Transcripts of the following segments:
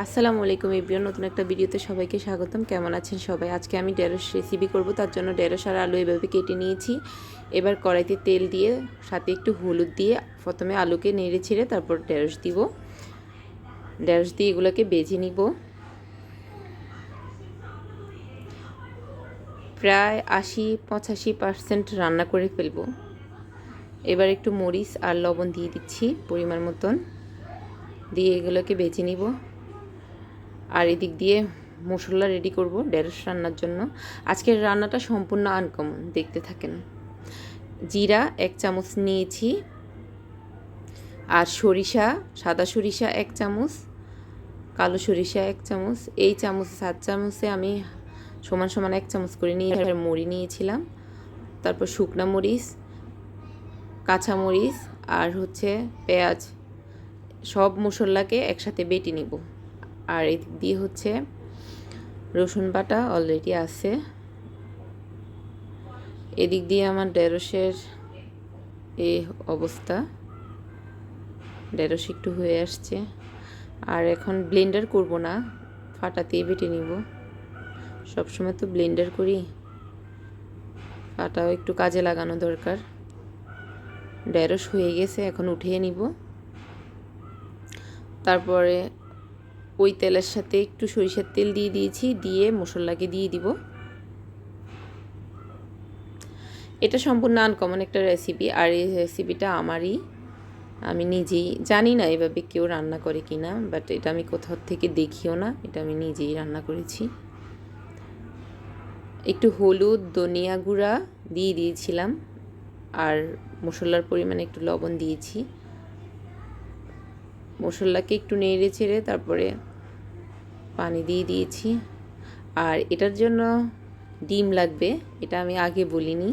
আসসালামু আলাইকুম এভরিওয়ান, নতুন একটা ভিডিওতে সবাইকে স্বাগতম। কেমন আছেন সবাই? আজকে আমি ঢেঁড়স রেসিপি করব, তার জন্য ঢেঁড়স আর আলু এভাবে কেটে নিয়েছি। এবার কড়াইতে তেল দিয়ে, সাথে একটু হলুদ দিয়ে প্রথমে আলুকে নেড়ে ছেড়ে তারপর ঢেঁড়স দিব। ঢেঁড়স দিয়ে এগুলোকে বেজে নিব। প্রায় আশি, পঁচাশি পার্সেন্ট রান্না করে ফেলব। এবার একটু মরিচ আর লবণ দিয়ে দিচ্ছি পরিমাণ মতন। দিয়ে এগুলোকে বেছে নিব। আর এদিক দিয়ে মশলা রেডি করব ঢেঁড়স রান্নার জন্য। আজকের রান্নাটা সম্পূর্ণ আনকমন দেখতে থাকেন। জিরা এক চামচ নিয়েছি, আর সরিষা, সাদা সরিষা এক চামচ, কালো সরিষা এক চামচ, এই চামচ সাত চামচে আমি সমান সমান এক চামচ করে নিয়ে মুড়ি নিয়েছিলাম। তারপর শুকনা মরিচ, কাঁচা মরিচ, আর হচ্ছে পেঁয়াজ, সব মশলাকে একসাথে বেটে নিব। আর এদিক দিয়ে হচ্ছে রসুন বাটা অলরেডি আছে। এদিক দিয়ে আমার ঢেঁড়সের এই অবস্থা। ঢেঁড়স একটু হয়ে আসছে। আর এখন ব্লেন্ডার করব না, ফাটাতেই বেটে নিব। সবসময় তো ব্লেন্ডার করি। ফাটাও একটু কাজে লাগানো দরকার। ঢেঁড়স হয়ে গেছে, এখন উঠিয়ে নিব। তারপরে ওই তেলের সাথে একটু সরিষার তেল দিয়ে দিয়েছি, দিয়ে মশলাকে দিয়ে দিব। এটা সম্পূর্ণ আনকমন একটা রেসিপি আর এই রেসিপিটা আমারই। আমি নিজেই জানি না এভাবে কেউ রান্না করে কি না বাট এটা আমি কোথাও থেকে দেখিও না, এটা আমি নিজেই রান্না করেছি। একটু হলুদ, ধনিয়া গুঁড়া দিয়ে দিয়েছিলাম, আর মশলার পরিমাণে একটু লবণ দিয়েছি। মশলাকে একটু নেড়ে ছেড়ে তারপরে পানি দিয়ে দিয়েছি। আর এটার জন্য ডিম লাগবে, এটা আমি আগে বলিনি।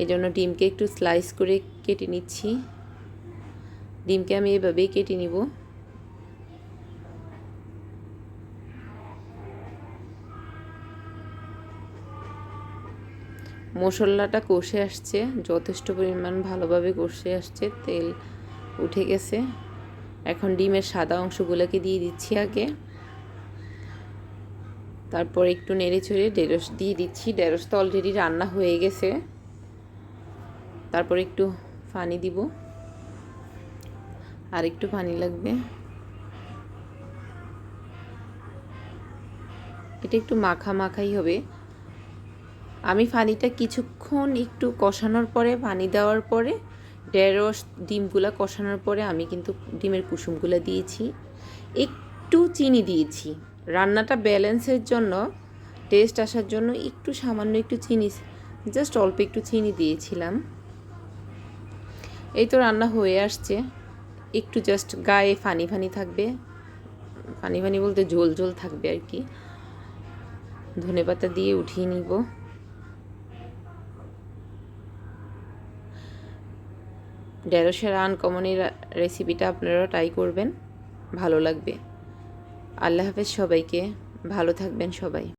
এই জন্য ডিমকে একটু স্লাইস করে কেটে নিচ্ছি। ডিমকে আমি এভাবেই কেটে নিব। মশলাটা কষে আসছে, যথেষ্ট পরিমাণ ভালোভাবে কষে আসছে, তেল উঠে গেছে। এখন ডিমের সাদা অংশগুলোকে দিয়ে দিচ্ছি আগে। তারপর একটু নেড়ে চড়ে ঢেঁড়স দিয়ে দিচ্ছি। ঢেঁড়স তো অলরেডি রান্না হয়ে গেছে। তারপর একটু পানি দিব। আর একটু পানি লাগবে। এটা একটু মাখা মাখাই হবে। আমি পানিটা কিছুক্ষণ একটু কষানোর পরে, পানি দেওয়ার পরে, ঢেঁড়স, ডিমগুলা কষানোর পরে আমি কিন্তু ডিমের কুসুমগুলো দিয়েছি। একটু চিনি দিয়েছি। রান্নাটা ব্যালেন্সের জন্য টেস্ট আসার জন্য একটু সামান্য একটু চিনি জাস্ট অল্প একটু চিনি দিয়েছিলাম। এই তো রান্না হয়ে আসছে। একটু জাস্ট গায়ে ফানি ফানি থাকবে। ফানি ফানি বলতে ঝোল ঝোল থাকবে আর কি। ধনে পাতা দিয়ে উঠিয়ে নিব। ঢেঁড়সের আনকমনের রেসিপিটা আপনারা ট্রাই করবেন। ভালো লাগবে। আল্লাহ হাফেজ সবাইকে ভালো থাকবেন সবাই।